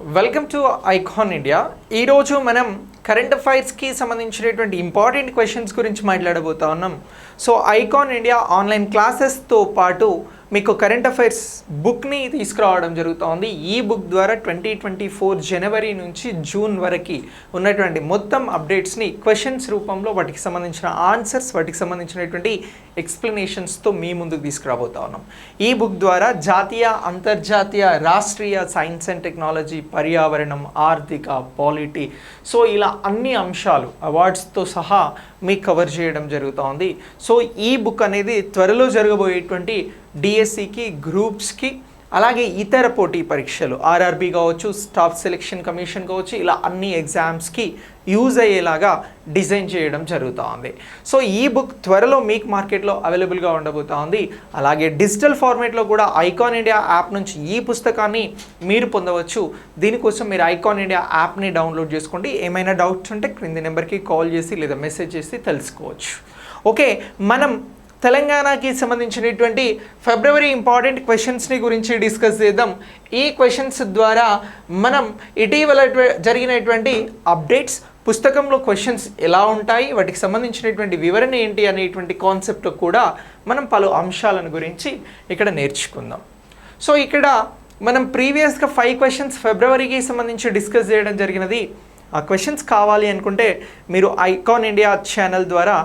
Welcome to icon India ఈరోజు మనం current అఫైర్స్కి సంబంధించినటువంటి ఇంపార్టెంట్ క్వశ్చన్స్ గురించి మాట్లాడబోతా ఉన్నాం. సో ఐకాన్ ఇండియా ఆన్లైన్ క్లాసెస్తో పాటు మీకు కరెంట్ అఫైర్స్ బుక్ని తీసుకురావడం జరుగుతోంది. ఈ బుక్ ద్వారా ట్వంటీ ట్వంటీ ఫోర్ జనవరి నుంచి జూన్ వరకు ఉన్నటువంటి మొత్తం అప్డేట్స్ని క్వశ్చన్స్ రూపంలో వాటికి సంబంధించిన ఆన్సర్స్ వాటికి సంబంధించినటువంటి ఎక్స్ప్లెనేషన్స్తో మీ ముందుకు తీసుకురాబోతా ఉన్నాం. ఈ బుక్ ద్వారా జాతీయ అంతర్జాతీయ రాష్ట్రీయ సైన్స్ అండ్ టెక్నాలజీ పర్యావరణం ఆర్థిక పాలిటీ సో ఇలా అన్ని అంశాలు అవార్డ్స్తో సహా మీకు కవర్ చేయడం జరుగుతోంది. సో ఈ బుక్ అనేది త్వరలో జరగబోయేటువంటి డిఎస్సికి గ్రూప్స్కి అలాగే ఇతర పోటీ పరీక్షలు ఆర్ఆర్బి కావచ్చు స్టాఫ్ సెలెక్షన్ కమిషన్ కావచ్చు ఇలా అన్ని ఎగ్జామ్స్కి యూజ్ అయ్యేలాగా డిజైన్ చేయడం జరుగుతూ ఉంది సో ఈ బుక్ త్వరలో మీకు మార్కెట్లో అవైలబుల్గా ఉండబోతా ఉంది అలాగే డిజిటల్ ఫార్మేట్లో కూడా ఐకాన్ ఇండియా యాప్ నుంచి ఈ పుస్తకాన్ని మీరు పొందవచ్చు. దీనికోసం మీరు ఐకాన్ ఇండియా యాప్ని డౌన్లోడ్ చేసుకోండి. ఏమైనా డౌట్స్ ఉంటే క్రింది నెంబర్కి కాల్ చేసి లేదా మెసేజ్ చేసి తెలుసుకోవచ్చు. ఓకే మనం తెలంగాణకి సంబంధించినటువంటి ఫిబ్రవరి ఇంపార్టెంట్ క్వశ్చన్స్ని గురించి డిస్కస్ చేద్దాం. ఈ క్వశ్చన్స్ ద్వారా మనం ఇటీవల జరిగినటువంటి అప్డేట్స్ పుస్తకంలో క్వశ్చన్స్ ఎలా ఉంటాయి వాటికి సంబంధించినటువంటి వివరణ ఏంటి అనేటువంటి కాన్సెప్ట్ కూడా మనం పలు అంశాలను గురించి ఇక్కడ నేర్చుకుందాం. సో ఇక్కడ మనం ప్రీవియస్గా ఫైవ్ క్వశ్చన్స్ ఫిబ్రవరికి సంబంధించి డిస్కస్ చేయడం జరిగినది. ఆ క్వశ్చన్స్ కావాలి అనుకుంటే మీరు ఐకాన్ ఇండియా ఛానల్ ద్వారా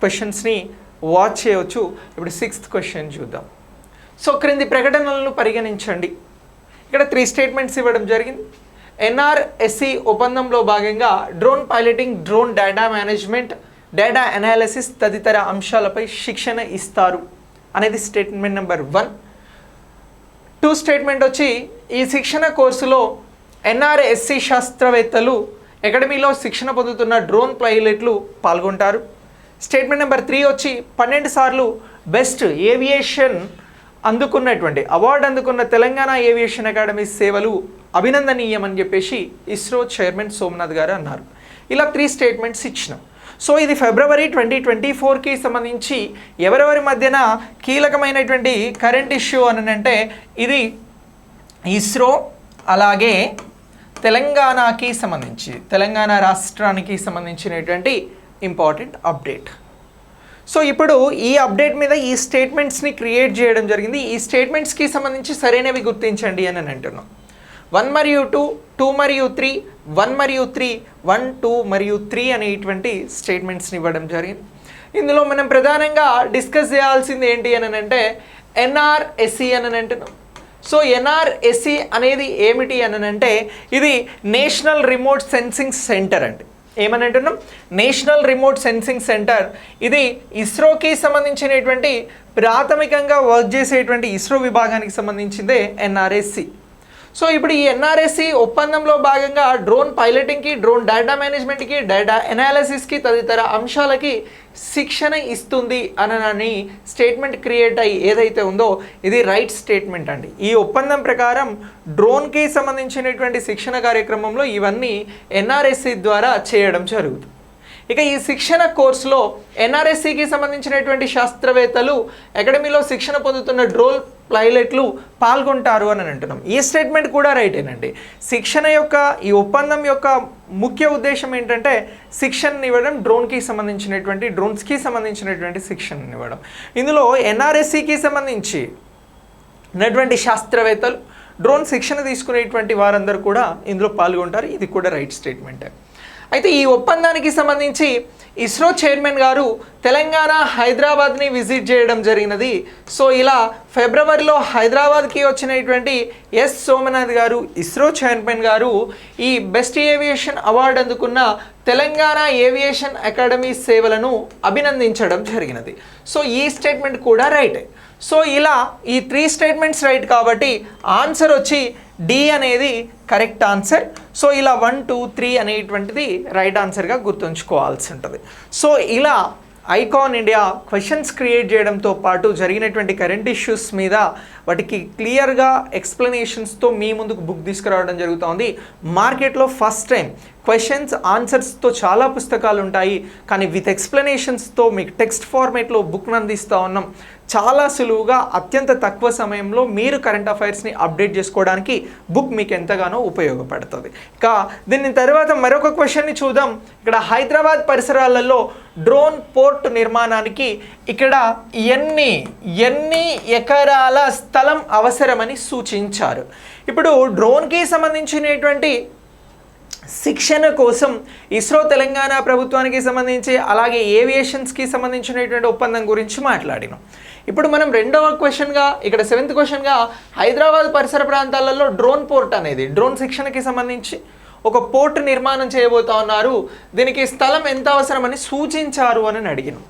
క్వశ్చన్స్ని వాచ్ చేయవచ్చు. ఇప్పుడు సిక్స్త్ క్వశ్చన్ చూద్దాం. సో క్రింది ప్రకటనలను పరిగణించండి. ఇక్కడ త్రీ స్టేట్మెంట్స్ ఇవ్వడం జరిగింది. ఎన్ఆర్ఎస్సి ఒప్పందంలో భాగంగా drone piloting drone data management data analysis తదితర అంశాలపై శిక్షణ ఇస్తారు అనేది statement number one two statement వచ్చి ఈ శిక్షణ కోర్సులో ఎన్ఆర్ఎస్సి శాస్త్రవేత్తలు అకాడమీలో శిక్షణ పొందుతున్న డ్రోన్ పైలట్లు పాల్గొంటారు. స్టేట్మెంట్ నెంబర్ త్రీ వచ్చి పన్నెండు సార్లు బెస్ట్ ఏవియేషన్ అందుకున్నటువంటి అవార్డు అందుకున్న తెలంగాణ ఏవియేషన్ అకాడమీ సేవలు అభినందనీయమని చెప్పేసి ఇస్రో చైర్మన్ సోమనాథ్ గారు అన్నారు. ఇలా త్రీ స్టేట్మెంట్స్ ఇచ్చినాం. సో ఇది ఫిబ్రవరి ట్వంటీ ట్వంటీ ఫోర్కి సంబంధించి ఎవరెవరి మధ్యన కీలకమైనటువంటి కరెంట్ ఇష్యూ అని అంటే ఇది ఇస్రో అలాగే తెలంగాణకి సంబంధించి తెలంగాణ రాష్ట్రానికి సంబంధించినటువంటి ఇంపార్టెంట్ అప్డేట్. సో ఇప్పుడు ఈ అప్డేట్ మీద ఈ స్టేట్మెంట్స్ని క్రియేట్ చేయడం జరిగింది. ఈ స్టేట్మెంట్స్కి సంబంధించి సరైనవి గుర్తించండి అని అంటున్నాం. వన్ మరియు టూ టూ మరియు త్రీ వన్ మరియు త్రీ వన్ టూ మరియు త్రీ అనేటువంటి స్టేట్మెంట్స్ని ఇవ్వడం జరిగింది. ఇందులో మనం ప్రధానంగా డిస్కస్ చేయాల్సింది ఏంటి అని అంటే ఎన్ఆర్ఎస్సి అని అంటున్నాం. సో ఎన్ఆర్ఎస్సి అనేది ఏమిటి అని అంటే ఇది నేషనల్ రిమోట్ సెన్సింగ్ సెంటర్ అండి. ఏమని అంటున్నాం నేషనల్ రిమోట్ సెన్సింగ్ సెంటర్. ఇది ఇస్రోకి సంబంధించినటువంటి ప్రాథమికంగా వర్క్ చేసేటువంటి ఇస్రో విభాగానికి సంబంధించిందే ఎన్ఆర్ఎస్సి సో ఇప్పుడు ఈ ఎన్ఆర్ఎస్సి ఒప్పందంలో భాగంగా డ్రోన్ పైలటింగ్కి డ్రోన్ డేటా మేనేజ్మెంట్కి డేటా ఎనాలిసిస్కి తదితర అంశాలకి శిక్షణ ఇస్తుంది అనని స్టేట్మెంట్ క్రియేట్ అయ్యి ఏదైతే ఉందో ఇది రైట్ స్టేట్మెంట్ అండి. ఈ ఒప్పందం ప్రకారం డ్రోన్కి సంబంధించినటువంటి శిక్షణ కార్యక్రమంలో ఇవన్నీ ఎన్ఆర్ఎస్సి ద్వారా చేయడం జరుగుతుంది. ఇక ఈ శిక్షణ కోర్సులో ఎన్ఆర్ఎస్సికి సంబంధించినటువంటి శాస్త్రవేత్తలు అకాడమీలో శిక్షణ పొందుతున్న డ్రోన్ పైలట్లు పాల్గొంటారు అని అంటున్నాం. ఈ స్టేట్మెంట్ కూడా రైటేనండి శిక్షణ యొక్క ఈ ఒప్పందం యొక్క ముఖ్య ఉద్దేశం ఏంటంటే శిక్షణ ఇవ్వడం డ్రోన్కి సంబంధించినటువంటి డ్రోన్స్కి సంబంధించినటువంటి శిక్షణ ఇవ్వడం. ఇందులో ఎన్ఆర్ఎస్సికి సంబంధించి ఉన్నటువంటి శాస్త్రవేత్తలు డ్రోన్ శిక్షణ తీసుకునేటువంటి వారందరూ కూడా ఇందులో పాల్గొంటారు. ఇది కూడా రైట్ స్టేట్మెంటే అయితే ఈ ఒప్పందానికి సంబంధించి ఇస్రో చైర్మన్ గారు తెలంగాణ హైదరాబాద్ని విజిట్ చేయడం జరిగినది. సో ఇలా ఫిబ్రవరిలో హైదరాబాద్కి వచ్చినటువంటి ఎస్ సోమనాథ్ గారు ఇస్రో చైర్మన్ గారు ఈ బెస్ట్ ఏవియేషన్ అవార్డు అందుకున్న తెలంగాణ ఏవియేషన్ అకాడమీ సేవలను అభినందించడం జరిగినది. సో ఈ స్టేట్మెంట్ కూడా రైటే. సో ఇలా ఈ త్రీ స్టేట్మెంట్స్ రైట్ కాబట్టి ఆన్సర్ వచ్చి డి అనేది కరెక్ట్ ఆన్సర్ సో ఇలా వన్ టూ త్రీ అనేటువంటిది రైట్ ఆన్సర్గా గుర్తుంచుకోవాల్సి ఉంటుంది. సో ఇలా ఐకాన్ ఇండియా క్వశ్చన్స్ క్రియేట్ చేయడంతో పాటు జరిగినటువంటి కరెంట్ ఇష్యూస్ మీద వాటికి క్లియర్గా ఎక్స్ప్లెనేషన్స్తో మీ ముందుకు బుక్ తీసుకురావడం జరుగుతోంది. మార్కెట్లో ఫస్ట్ టైం క్వశ్చన్స్ ఆన్సర్స్తో చాలా పుస్తకాలు ఉంటాయి కానీ విత్ ఎక్స్ప్లెనేషన్స్తో మీకు టెక్స్ట్ ఫార్మేట్లో బుక్ను అందిస్తూ ఉన్నాం. చాలా సులువుగా అత్యంత తక్కువ సమయంలో మీరు కరెంట్ అఫైర్స్ని అప్డేట్ చేసుకోవడానికి బుక్ మీకు ఎంతగానో ఉపయోగపడుతుంది. ఇక దీని తర్వాత మరొక క్వశ్చన్ని చూద్దాం. ఇక్కడ హైదరాబాద్ పరిసరాలలో డ్రోన్ పోర్ట్ నిర్మాణానికి ఇక్కడ ఎన్ని ఎన్ని ఎకరాల స్థలం అవసరమని సూచించారు. ఇప్పుడు డ్రోన్కి సంబంధించినటువంటి శిక్షణ కోసం ఇస్రో తెలంగాణ ప్రభుత్వానికి సంబంధించి అలాగే ఏవియేషన్స్కి సంబంధించినటువంటి ఒప్పందం గురించి మాట్లాడినాం. ఇప్పుడు మనం రెండవ క్వశ్చన్గా ఇక్కడ సెవెంత్ క్వశ్చన్గా హైదరాబాద్ పరిసర ప్రాంతాలలో డ్రోన్ పోర్ట్ అనేది డ్రోన్ శిక్షణకి సంబంధించి ఒక పోర్ట్ నిర్మాణం చేయబోతా ఉన్నారు. దీనికి స్థలం ఎంత అవసరమని సూచించారు అని అడిగినాం.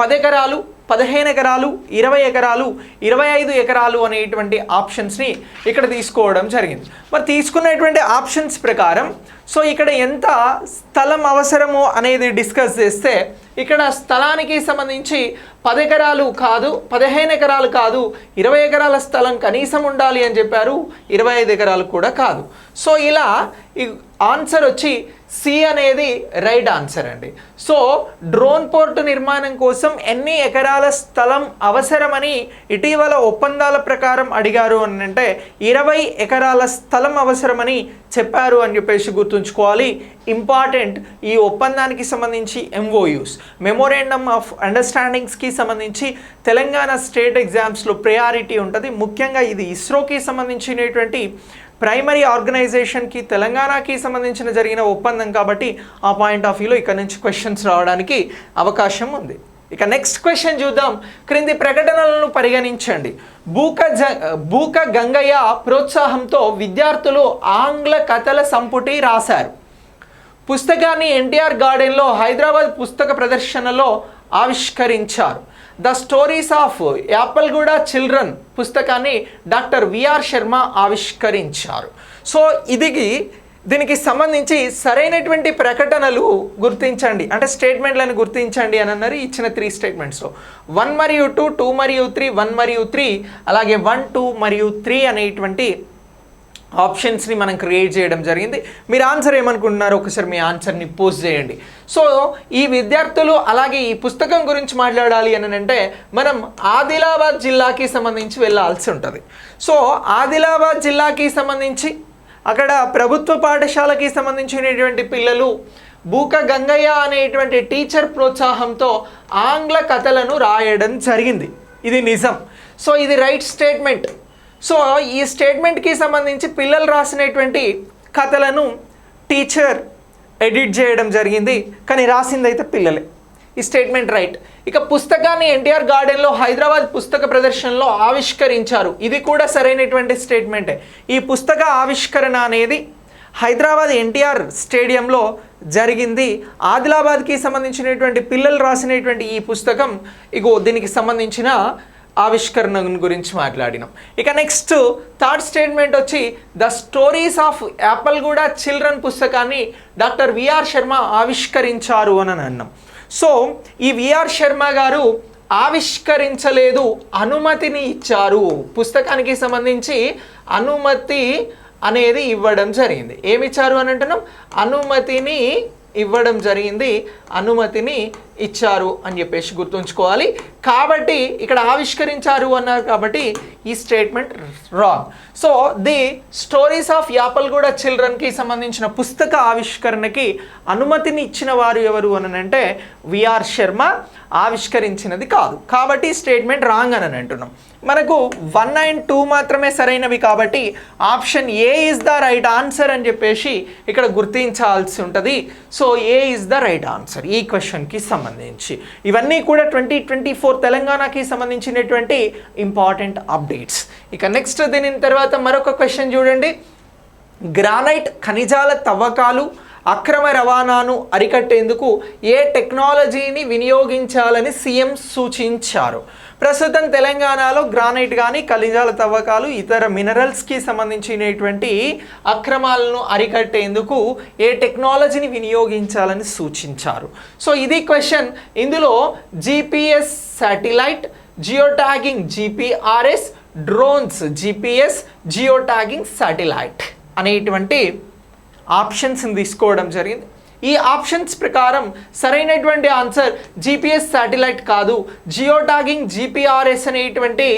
పది ఎకరాలు పదిహేను ఎకరాలు ఇరవై ఎకరాలు ఇరవై ఐదు ఎకరాలు అనేటువంటి ఆప్షన్స్ని ఇక్కడ తీసుకోవడం జరిగింది. మరి తీసుకున్నటువంటి ఆప్షన్స్ ప్రకారం సో ఇక్కడ ఎంత స్థలం అవసరము అనేది డిస్కస్ చేస్తే ఇక్కడ స్థలానికి సంబంధించి పది ఎకరాలు కాదు పదిహేను ఎకరాలు కాదు ఇరవై ఎకరాల స్థలం కనీసం ఉండాలి అని చెప్పారు ఇరవై ఐదు ఎకరాలు కూడా కాదు. సో ఇలా ఆన్సర్ వచ్చి సి అనేది రైట్ ఆన్సర్ అండి. సో డ్రోన్ పోర్ట్ నిర్మాణం కోసం ఎన్ని ఎకరాల స్థలం అవసరమని ఇటీవల ఒప్పందాల ప్రకారం అడిగారు అని అంటే ఇరవై ఎకరాల స్థలం అవసరమని చెప్పారు అని చెప్పేసి గుర్తుంచుకోవాలి. ఇంపార్టెంట్ ఈ ఒప్పందానికి సంబంధించి ఎంఓయూస్ మెమోరేండమ్ ఆఫ్ అండర్స్టాండింగ్స్కి సంబంధించి తెలంగాణ స్టేట్ ఎగ్జామ్స్లో ప్రయారిటీ ఉంటుంది. ముఖ్యంగా ఇది ఇస్రోకి సంబంధించినటువంటి ప్రైమరీ ఆర్గనైజేషన్కి తెలంగాణకి సంబంధించిన జరిగిన ఒప్పందం కాబట్టి ఆ పాయింట్ ఆఫ్ వ్యూలో ఇక్కడ నుంచి క్వశ్చన్స్ రావడానికి అవకాశం ఉంది. ఇక నెక్స్ట్ క్వశ్చన్ చూద్దాం. క్రింది ప్రకటనలను పరిగణించండి. బూక జ బూక గంగయ్య ప్రోత్సాహంతో విద్యార్థులు ఆంగ్ల కథల సంపుటి రాశారు. పుస్తకాన్ని ఎన్టీఆర్ గార్డెన్లో హైదరాబాద్ పుస్తక ప్రదర్శనలో ఆవిష్కరించారు. The stories of Yapalguda children పుస్తకాన్ని డాక్టర్ విఆర్ శర్మ ఆవిష్కరించారు. సో ఇది దీనికి సంబంధించి సరైనటువంటి ప్రకటనలు గుర్తించండి. అంటే స్టేట్మెంట్లను గుర్తించండి అని అన్నారు ఇచ్చిన త్రీ స్టేట్మెంట్స్లో వన్ మరియు టూ టూ మరియు త్రీ వన్ మరియు త్రీ అలాగే వన్ టూ మరియు త్రీ అనేటువంటి ఆప్షన్స్ని మనం క్రియేట్ చేయడం జరిగింది. మీరు ఆన్సర్ ఏమనుకుంటున్నారు ఒకసారి మీ ఆన్సర్ని పోస్ట్ చేయండి. సో ఈ విద్యార్థులు అలాగే ఈ పుస్తకం గురించి మాట్లాడాలి అని అంటే మనం ఆదిలాబాద్ జిల్లాకి సంబంధించి వెళ్ళాల్సి ఉంటుంది. సో ఆదిలాబాద్ జిల్లాకి సంబంధించి అక్కడ ప్రభుత్వ పాఠశాలకి సంబంధించినటువంటి పిల్లలు బూక గంగయ్య అనేటువంటి టీచర్ ప్రోత్సాహంతో ఆంగ్ల కథలను రాయడం జరిగింది. ఇది నిజం. సో ఇది రైట్ స్టేట్మెంట్. సో ఈ స్టేట్మెంట్కి సంబంధించి పిల్లలు రాసినటువంటి కథలను టీచర్ ఎడిట్ చేయడం జరిగింది. కానీ రాసింది అయితే పిల్లలే. ఈ స్టేట్మెంట్ రైట్. ఇక పుస్తకాన్ని ఎన్టీఆర్ గార్డెన్లో హైదరాబాద్ పుస్తక ప్రదర్శనలో ఆవిష్కరించారు. ఇది కూడా సరైనటువంటి స్టేట్మెంటే. ఈ పుస్తక ఆవిష్కరణ అనేది హైదరాబాద్ ఎన్టీఆర్ స్టేడియంలో జరిగింది. ఆదిలాబాద్కి సంబంధించినటువంటి పిల్లలు రాసినటువంటి ఈ పుస్తకం ఇగో దీనికి సంబంధించిన ఆవిష్కరణ గురించి మాట్లాడినాం. ఇక నెక్స్ట్ థర్డ్ స్టేట్మెంట్ వచ్చి the stories of Yapalguda children పుస్తకాన్ని డాక్టర్ విఆర్ శర్మ ఆవిష్కరించారు అని అన్నాం. సో ఈ విఆర్ శర్మ గారు ఆవిష్కరించలేదు అనుమతిని ఇచ్చారు. పుస్తకానికి సంబంధించి అనుమతి అనేది ఇవ్వడం జరిగింది. ఏమి ఇచ్చారు అని అంటున్నాం? అనుమతిని ఇవ్వడం జరిగింది. అనుమతిని ఇచ్చారు అని చెప్పేసి గుర్తుంచుకోవాలి. కాబట్టి ఇక్కడ ఆవిష్కరించారు అన్నారు కాబట్టి ఈ statement wrong. So the stories of Yapalguda చిల్డ్రన్కి సంబంధించిన పుస్తక ఆవిష్కరణకి అనుమతిని ఇచ్చిన వారు ఎవరు అని అంటే విఆర్ శర్మ. ఆవిష్కరించినది కాదు. కాబట్టి స్టేట్మెంట్ రాంగ్ అని అంటున్నాం. మనకు వన్ అండ్ టూ మాత్రమే సరైనవి కాబట్టి option A is the right answer అని చెప్పేసి ఇక్కడ గుర్తించాల్సి ఉంటుంది. So A is the right answer ఈ క్వశ్చన్కి సంబంధించి. ఇవన్నీ కూడా ట్వంటీ ట్వంటీ ఫోర్ తెలంగాణకి సంబంధించినటువంటి ఇంపార్టెంట్ అప్డేట్స్. ఇక నెక్స్ట్ దీని తర్వాత మరొక క్వశ్చన్ చూడండి. గ్రానైట్ ఖనిజాల తవ్వకాలు అక్రమ రవాణాను అరికట్టేందుకు ఏ టెక్నాలజీని వినియోగించాలని సీఎం సూచించారు. ప్రస్తుతం తెలంగాణలో గ్రానైట్ కానీ ఖనిజాల తవ్వకాలు ఇతర మినరల్స్కి సంబంధించినటువంటి అక్రమాలను అరికట్టేందుకు ఏ టెక్నాలజీని వినియోగించాలని సూచించారు. సో ఇది క్వశ్చన్ ఇందులో GPS satellite geo tagging GPRS drones GPS geo tagging satellite అనేటువంటి ఆప్షన్స్ని తీసుకోవడం జరిగింది. ఈ ఆప్షన్స్ ప్రకారం సరైనటువంటి ఆన్సర్ జీపీఎస్ శాటిలైట్ కాదు. జియో జిపిఆర్ఎస్ జీపీఆర్ఎస్ అనేటువంటి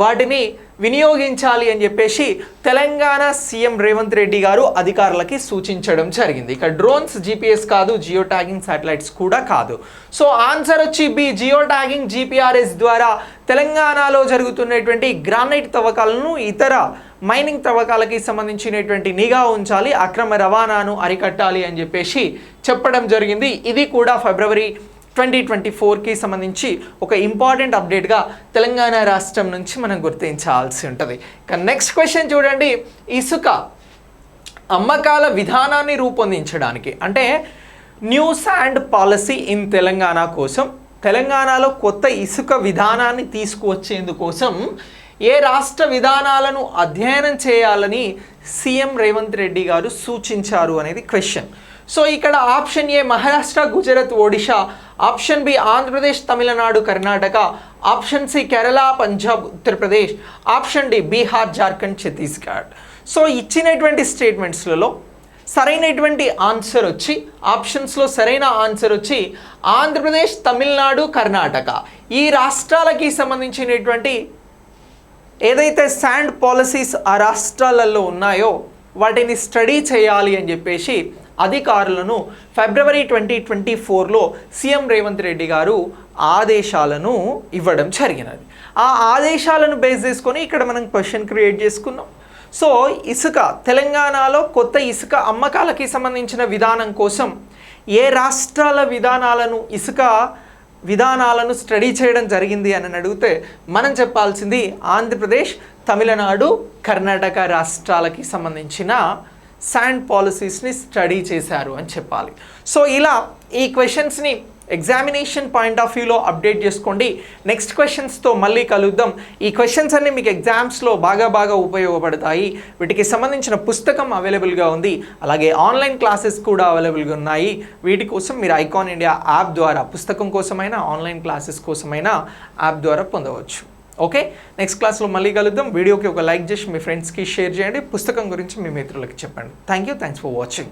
వాటిని వినియోగించాలి అని చెప్పేసి తెలంగాణ సీఎం రేవంత్ రెడ్డి గారు అధికారులకి సూచించడం జరిగింది. ఇక డ్రోన్స్ జీపీఎస్ కాదు జియో ట్యాగింగ్ శాటిలైట్స్ కూడా కాదు. సో ఆన్సర్ వచ్చి బి జియో ట్యాగింగ్ జీపీఆర్ఎస్ ద్వారా తెలంగాణలో జరుగుతున్నటువంటి గ్రానైట్ తవ్వకాలను ఇతర మైనింగ్ తవ్వకాలకి సంబంధించినటువంటి నిఘా ఉంచాలి అక్రమ రవాణాను అరికట్టాలి అని చెప్పేసి చెప్పడం జరిగింది. ఇది కూడా ఫిబ్రవరి ట్వంటీ ట్వంటీ ఫోర్కి సంబంధించి ఒక ఇంపార్టెంట్ అప్డేట్గా తెలంగాణ రాష్ట్రం నుంచి మనం గుర్తించాల్సి ఉంటుంది. ఇక నెక్స్ట్ క్వశ్చన్ చూడండి. ఇసుక అమ్మకాల విధానాన్ని రూపొందించడానికి అంటే new sand policy in Telangana కోసం తెలంగాణలో కొత్త ఇసుక విధానాన్ని తీసుకువచ్చేందుకోసం ఏ రాష్ట్ర విధానాలను అధ్యయనం చేయాలని సీఎం రేవంత్ రెడ్డి గారు సూచించారు అనేది క్వశ్చన్. సో ఇక్కడ option A Maharashtra Gujarat Odisha option B Andhra Pradesh Tamil Nadu Karnataka option C Kerala Punjab Uttar Pradesh option D Bihar Jharkhand Chhattisgarh. So ఇచ్చినటువంటి స్టేట్మెంట్స్లలో సరైనటువంటి ఆన్సర్ వచ్చి ఆప్షన్స్లో సరైన ఆన్సర్ వచ్చి ఆంధ్రప్రదేశ్ తమిళనాడు కర్ణాటక. ఈ రాష్ట్రాలకి సంబంధించినటువంటి ఏదైతే శాండ్ పాలసీస్ ఆ రాష్ట్రాలలో ఉన్నాయో వాటిని స్టడీ చేయాలి అని చెప్పేసి అధికారులను ఫిబ్రవరి ట్వంటీ ట్వంటీ ఫోర్లో సీఎం రేవంత్ రెడ్డి గారు ఆదేశాలను ఇవ్వడం జరిగినది. ఆ ఆదేశాలను బేస్ చేసుకొని ఇక్కడ మనం క్వశ్చన్ క్రియేట్ చేసుకున్నాం. సో ఇసుక తెలంగాణలో కొత్త ఇసుక అమ్మకాలకి సంబంధించిన విధానం కోసం ఏ రాష్ట్రాల విధానాలను ఇసుక విధానాలను స్టడీ చేయడం జరిగింది అని అడిగితే మనం చెప్పాల్సింది ఆంధ్రప్రదేశ్ తమిళనాడు కర్ణాటక రాష్ట్రాలకి సంబంధించిన శాండ్ పాలసీస్ని స్టడీ చేశారు అని చెప్పాలి. సో ఇలా ఈ క్వశ్చన్స్ని ఎగ్జామినేషన్ పాయింట్ ఆఫ్ వ్యూలో అప్డేట్ చేసుకోండి. నెక్స్ట్ క్వశ్చన్స్తో మళ్ళీ కలుద్దాం. ఈ క్వశ్చన్స్ అన్నీ మీకు ఎగ్జామ్స్లో బాగా బాగా ఉపయోగపడతాయి. వీటికి సంబంధించిన పుస్తకం అవైలబుల్గా ఉంది. అలాగే ఆన్లైన్ క్లాసెస్ కూడా అవైలబుల్గా ఉన్నాయి. వీటి కోసం మీరు ఐకాన్ ఇండియా యాప్ ద్వారా పుస్తకం కోసమైనా ఆన్లైన్ క్లాసెస్ కోసమైనా యాప్ ద్వారా పొందవచ్చు. ఓకే నెక్స్ట్ క్లాస్లో మళ్ళీ కలుద్దాం. వీడియోకి ఒక లైక్ చేసి మీ ఫ్రెండ్స్కి షేర్ చేయండి. పుస్తకం గురించి మీ మిత్రులకి చెప్పండి. Thank you thanks for watching